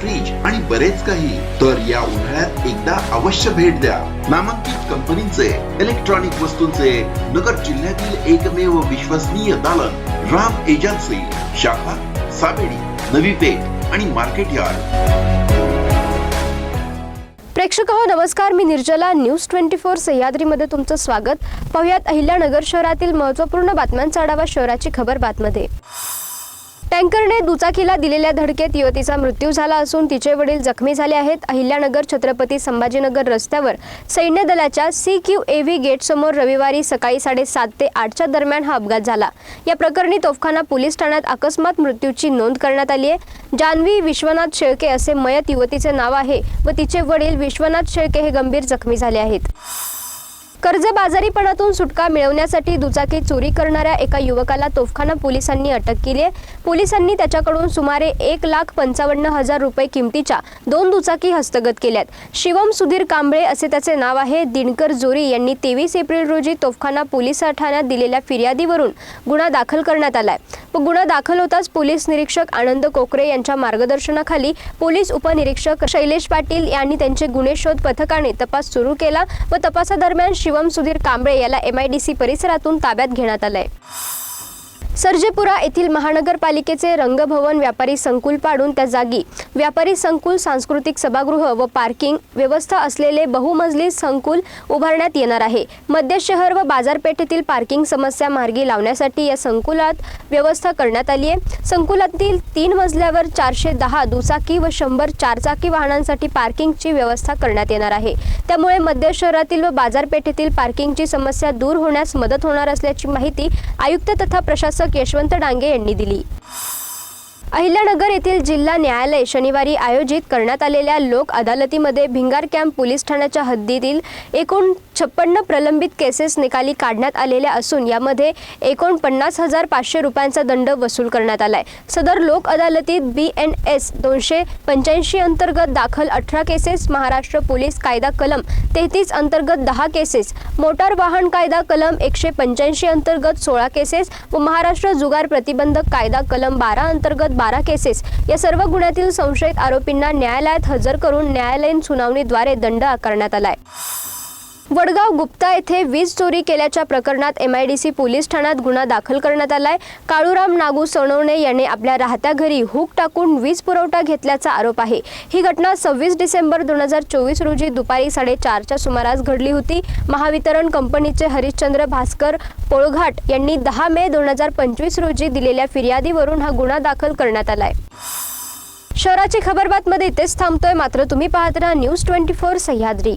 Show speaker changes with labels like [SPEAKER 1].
[SPEAKER 1] Fridge आणि बरेच काही. तर या उन्हाळ्यात एकदा अवश्य भेट द्या. नामांकित कंपनीचे इलेक्ट्रॉनिक वस्तूंचे नगर जिल्ह्यातील एकमेव विश्वसनीय दालन राम एजन्सी शाखा साबेडी नवी पेठ आणि मार्केट यार्ड.
[SPEAKER 2] प्रेक्षक हो नमस्कार. मी निर्जला. न्यूज ट्वेंटी फोर सह्याद्रीमध्ये तुमचं स्वागत. पाहुयात अहिल्यानगर शहरातील महत्त्वपूर्ण बातम्यांचा आढावा शहराची खबर बातमध्ये. टँकरने दुचाकीला दिलेल्या धडकेत युवतीचा मृत्यू झाला असून तिचे वडील जखमी झाले आहेत. अहिल्यानगर छत्रपती संभाजीनगर रस्त्यावर सैन्य दलाच्या सी क्यू ए व्ही गेटसमोर रविवारी सकाळी साडेसात ते आठच्या दरम्यान हा अपघात झाला. या प्रकरणी तोफखाना पोलीस ठाण्यात अकस्मात मृत्यूची नोंद करण्यात आली आहे. जान्हवी विश्वनाथ शेळके असे मयत युवतीचे नाव आहे व तिचे वडील विश्वनाथ शेळके हे गंभीर जखमी झाले आहेत. कर्जबाजारीपणातून सुटका मिळवण्यासाठी दुचाकी चोरी करणाऱ्या एका युवकाला तोफखाना पोलिसांनी अटक केली आहे. पोलिसांनी त्याच्याकडून सुमारे एक लाख पंचावन्न हजार रुपये किमतीच्या दोन दुचाकी हस्तगत केल्यात. शिवम सुधीर कांबळे असे त्याचे नाव आहे. दिनकर जोरी यांनी तेवीस एप्रिल रोजी तोफखाना पोलीस ठाण्यात दिलेल्या फिर्यादीवरून गुन्हा दाखल करण्यात आलाय. व गुन्हा दाखल होताच पोलीस निरीक्षक आनंद कोकरे यांच्या मार्गदर्शनाखाली पोलीस उपनिरीक्षक शैलेश पाटील यांनी त्यांचे गुन्हे शोध पथकाने तपास सुरू केला व तपासादरम्यान शिवम सुधीर कांबळे याला एमआयडीसी परिसरातून ताब्यात घेण्यात आलंय. सर्जेपुरा येथील महानगरपालिकेचे रंगभवन व्यापारी संकुल पाडून त्या जागी व्यापारी संकुल सांस्कृतिक सभागृह व पार्किंग व्यवस्था असलेले बहुमजली संकुल उभारण्यात येणार आहे. मध्य शहर व बाजारपेठेतील पार्किंग समस्या मार्गी लावण्यासाठी या संकुलात व्यवस्था करण्यात आली आहे. संकुलातील तीन मजल्यावर चारशे दहा दुचाकी व शंभर चारचाकी वाहनांसाठी पार्किंगची व्यवस्था करण्यात येणार आहे. त्यामुळे मध्य शहरातील व बाजारपेठेतील पार्किंगची समस्या दूर होण्यास मदत होणार असल्याची माहिती आयुक्त तथा प्रशासक यशवंत डांगे यांनी दिली. अहिल्यानगर येथील जिल्हा न्यायालय शनिवारी आयोजित करण्यात आलेल्या लोक अदालतीमध्ये भिंगार कॅम्प पोलीस ठाण्याच्या हद्दीतील एकूण छप्पन्न प्रलंबित केसेस निकाली काढण्यात आलेल्या असून यामध्ये एकूण पन्नास हजार पाचशे रुपयांचा दंड वसूल करण्यात आलाय. सदर लोक अदालतीत बी एन एस दोनशे पंच्याऐंशी अंतर्गत दाखल अठरा केसेस महाराष्ट्र पोलीस कायदा कलम तेहतीस अंतर्गत दहा केसेस मोटार वाहन कायदा कलम एकशे पंच्याऐंशी अंतर्गत सोळा केसेस व महाराष्ट्र जुगार प्रतिबंधक कायदा कलम बारा अंतर्गत बारा केसेस. या सर्व गुन्ह्यातील संशयित आरोपींना न्यायालयात हजर करून न्यायालयीन सुनावणीद्वारे दंड आकारण्यात आलाय. वडगाव गुप्ता येथे वीज चोरी केल्याच्या प्रकरणात M I D C police ठाण्यात गुन्हा दाखल करण्यात आलाय. काळूराम नागू सोनवणे याने आपल्या राहत्या घरी हुक टाकून वीज पुरवठा घेतल्याचा आरोप आहे. ही घटना सव्वीस डिसेंबर दोन हजार चोवीस रोजी दुपारी साडेचारच्या सुमारास घडली होती. महावितरण कंपनीचे हरिश्चंद्र भास्कर पोळघाट यांनी दहा मे दोन हजार पंचवीस रोजी दिलेल्या फिर्यादीवरून हा गुन्हा दाखल करण्यात आलाय. शहराची खबरबातमध्ये इथेच थांबतोय. मात्र तुम्ही पाहत राहा न्यूज ट्वेंटी फोर सह्याद्री.